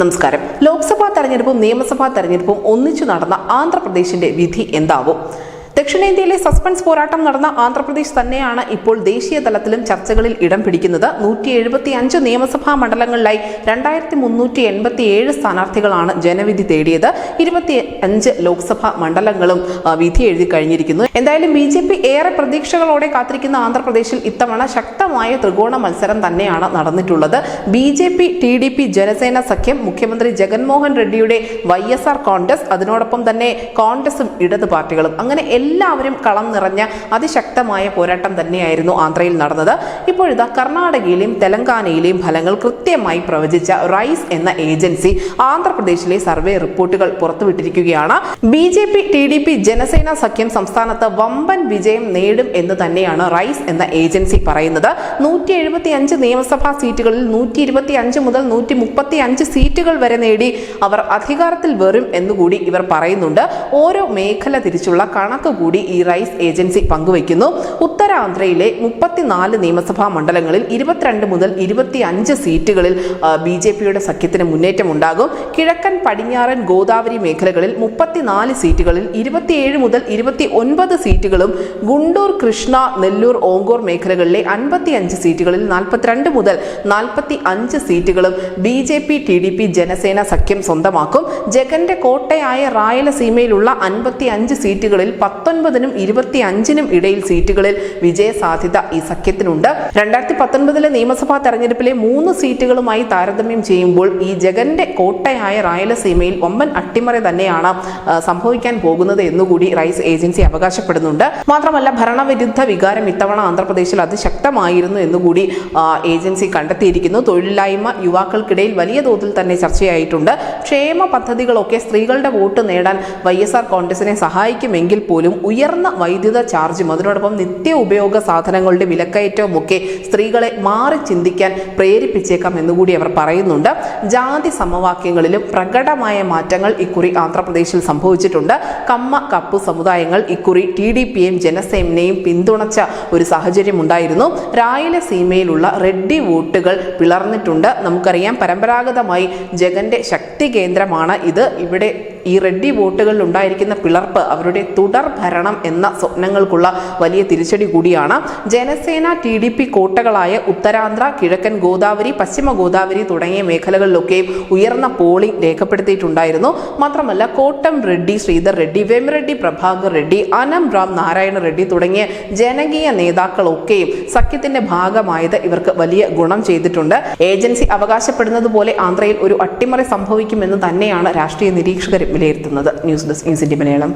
നമസ്കാരം. ലോക്സഭാ തെരഞ്ഞെടുപ്പും നിയമസഭാ തെരഞ്ഞെടുപ്പും ഒന്നിച്ചു നടന്ന ആന്ധ്രാപ്രദേശിന്റെ വിധി എന്താവും? ദക്ഷിണേന്ത്യയിലെ സസ്പെൻസ് പോരാട്ടം നടന്ന ആന്ധ്രാപ്രദേശ് തന്നെയാണ് ഇപ്പോൾ ദേശീയ തലത്തിലും ചർച്ചകളിൽ ഇടം പിടിക്കുന്നത്. നൂറ്റി എഴുപത്തി അഞ്ച് നിയമസഭാ മണ്ഡലങ്ങളിലായി രണ്ടായിരത്തി മുന്നൂറ്റി എൺപത്തി ഏഴ് സ്ഥാനാർത്ഥികളാണ് ജനവിധി തേടിയത്. ഇരുപത്തി അഞ്ച് ലോക്സഭാ മണ്ഡലങ്ങളും വിധി എഴുതി കഴിഞ്ഞിരിക്കുന്നു. എന്തായാലും ബി ജെ പി ഏറെ പ്രതീക്ഷകളോടെ കാത്തിരിക്കുന്ന ആന്ധ്രാപ്രദേശിൽ ഇത്തവണ ശക്തമായ ത്രികോണ മത്സരം തന്നെയാണ് നടന്നിട്ടുള്ളത്. B J P T D P Janasena സഖ്യം മുഖ്യമന്ത്രി ജഗൻമോഹൻ റെഡ്ഡിയുടെ വൈ എസ് ആർ കോൺഗ്രസ് അതിനോടൊപ്പം തന്നെ കോൺഗ്രസും ഇടത് പാർട്ടികളും. അങ്ങനെ എല്ലാവരും കളം നിറഞ്ഞ അതിശക്തമായ പോരാട്ടം തന്നെയായിരുന്നു ആന്ധ്രയിൽ നടന്നത്. ഇപ്പോഴിതാ കർണാടകയിലെയും തെലങ്കാനയിലെയും ഫലങ്ങൾ കൃത്യമായി പ്രവചിച്ച റൈസ് എന്ന ഏജൻസി ആന്ധ്രാപ്രദേശിലെ സർവേ റിപ്പോർട്ടുകൾ പുറത്തുവിട്ടിരിക്കുകയാണ്. B J P T D P Jana Sena സഖ്യം സംസ്ഥാനത്ത് വമ്പൻ വിജയം നേടും എന്ന് തന്നെയാണ് റൈസ് എന്ന ഏജൻസി പറയുന്നത്. നൂറ്റി എഴുപത്തി അഞ്ച് നിയമസഭാ സീറ്റുകളിൽ നൂറ്റി ഇരുപത്തി അഞ്ച് മുതൽ നൂറ്റി മുപ്പത്തി അഞ്ച് സീറ്റുകൾ വരെ നേടി അവർ അധികാരത്തിൽ വരും എന്നുകൂടി ഇവർ പറയുന്നുണ്ട്. ഓരോ മേഖല തിരിച്ചുള്ള കണക്ക് കൂടി ഈ റൈസ് ഏജൻസി പങ്കുവയ്ക്കുന്നു. ഉത്തരാന്ധ്രയിലെ മുപ്പത്തിനാല് നിയമസഭാ മണ്ഡലങ്ങളിൽ ഇരുപത്തിരണ്ട് മുതൽ ഇരുപത്തി അഞ്ച് സീറ്റുകളിൽ ബി ജെ പിയുടെ സഖ്യത്തിന് മുന്നേറ്റമുണ്ടാകും. കിഴക്കൻ പടിഞ്ഞാറൻ ഗോദാവരി മേഖലകളിൽ മുപ്പത്തിനാല് സീറ്റുകളിൽ ഇരുപത്തിയേഴ് മുതൽ ഇരുപത്തി ഒൻപത് സീറ്റുകളും ഗുണ്ടൂർ കൃഷ്ണ നെല്ലൂർ ഓങ്കോർ മേഖലകളിലെ അൻപത്തി അഞ്ച് സീറ്റുകളിൽ നാൽപ്പത്തിരണ്ട് മുതൽ നാൽപ്പത്തി അഞ്ച് സീറ്റുകളും B J P T D P Jana Sena സഖ്യം സ്വന്തമാക്കും. ജഗന്റെ കോട്ടയായ റായലസീമയിലുള്ള അൻപത്തി അഞ്ച് സീറ്റുകളിൽ പത്തൊൻപതിനും ഇരുപത്തി അഞ്ചിനും ഇടയിൽ സീറ്റുകളിൽ വിജയ സാധ്യത ഈ സഖ്യത്തിനുണ്ട്. രണ്ടായിരത്തി പത്തൊൻപതിലെ നിയമസഭാ തെരഞ്ഞെടുപ്പിലെ മൂന്ന് സീറ്റുകളുമായി താരതമ്യം ചെയ്യുമ്പോൾ ഈ ജഗന്റെ കോട്ടയായ റായലസീമയിൽ ഒമ്പൻ അട്ടിമറി തന്നെയാണ് സംഭവിക്കാൻ പോകുന്നത് എന്നുകൂടി റൈസ് ഏജൻസി അവകാശപ്പെടുന്നുണ്ട്. മാത്രമല്ല ഭരണവിരുദ്ധ വികാരം ഇത്തവണ ആന്ധ്രാപ്രദേശിൽ അതിശക്തമായിരുന്നു എന്നുകൂടി ഏജൻസി കണ്ടെത്തിയിരിക്കുന്നു. തൊഴിലില്ലായ്മ യുവാക്കൾക്കിടയിൽ വലിയ തോതിൽ തന്നെ ചർച്ചയായിട്ടുണ്ട്. ക്ഷേമ പദ്ധതികളൊക്കെ സ്ത്രീകളുടെ വോട്ട് നേടാൻ വൈ കോൺഗ്രസിനെ സഹായിക്കുമെങ്കിൽ പോലും ഉയർന്ന വൈദ്യുത ചാർജും അതിനോടൊപ്പം നിത്യ ഉപയോഗ സാധനങ്ങളുടെ വിലക്കയറ്റവും ഒക്കെ സ്ത്രീകളെ മാറി ചിന്തിക്കാൻ പ്രേരിപ്പിച്ചേക്കാം എന്നുകൂടി അവർ പറയുന്നുണ്ട്. ജാതി സമവാക്യങ്ങളിലും പ്രകടമായ മാറ്റങ്ങൾ ഇക്കുറി ആന്ധ്രാപ്രദേശിൽ സംഭവിച്ചിട്ടുണ്ട്. കമ്മ കപ്പു സമുദായങ്ങൾ ഇക്കുറി ടി ഡി പിയെയും ജനസേനയും പിന്തുണച്ച ഒരു സാഹചര്യം ഉണ്ടായിരുന്നു രായലസീമയിലുള്ള റെഡ്ഡി വോട്ടുകൾ പിളർന്നിട്ടുണ്ട്. നമുക്കറിയാം പരമ്പരാഗതമായി ജഗന്റെ ശക്തി കേന്ദ്രമാണ് ഇത്. ഇവിടെ ഈ റെഡ്ഡി ബോട്ടുകളിൽ ഉണ്ടായിരിക്കുന്ന പിളർപ്പ് അവരുടെ തുടർ ഭരണം എന്ന സ്വപ്നങ്ങൾക്കുള്ള വലിയ തിരിച്ചടി കൂടിയാണ്. ജനസേന ടി ഡി പി കോട്ടകളായ ഉത്തരാന്ധ്ര കിഴക്കൻ ഗോദാവരി പശ്ചിമ ഗോദാവരി തുടങ്ങിയ മേഖലകളിലൊക്കെയും ഉയർന്ന പോളിംഗ് രേഖപ്പെടുത്തിയിട്ടുണ്ടായിരുന്നു. മാത്രമല്ല കോട്ടം റെഡ്ഡി ശ്രീധർ റെഡ്ഡി വേമറെഡ്ഡി പ്രഭാകർ റെഡ്ഡി അനം റാം നാരായണ റെഡ്ഡി തുടങ്ങിയ ജനകീയ നേതാക്കളൊക്കെയും സഖ്യത്തിന്റെ ഭാഗമായത് ഇവർക്ക് വലിയ ഗുണം ചെയ്തിട്ടുണ്ട്. ഏജൻസി അവകാശപ്പെടുന്നത് പോലെ ആന്ധ്രയിൽ ഒരു അട്ടിമറി സംഭവിക്കുമെന്ന് തന്നെയാണ് രാഷ്ട്രീയ നിരീക്ഷകർ വിലയിരുത്തുന്നത്. News desk India Malayalam.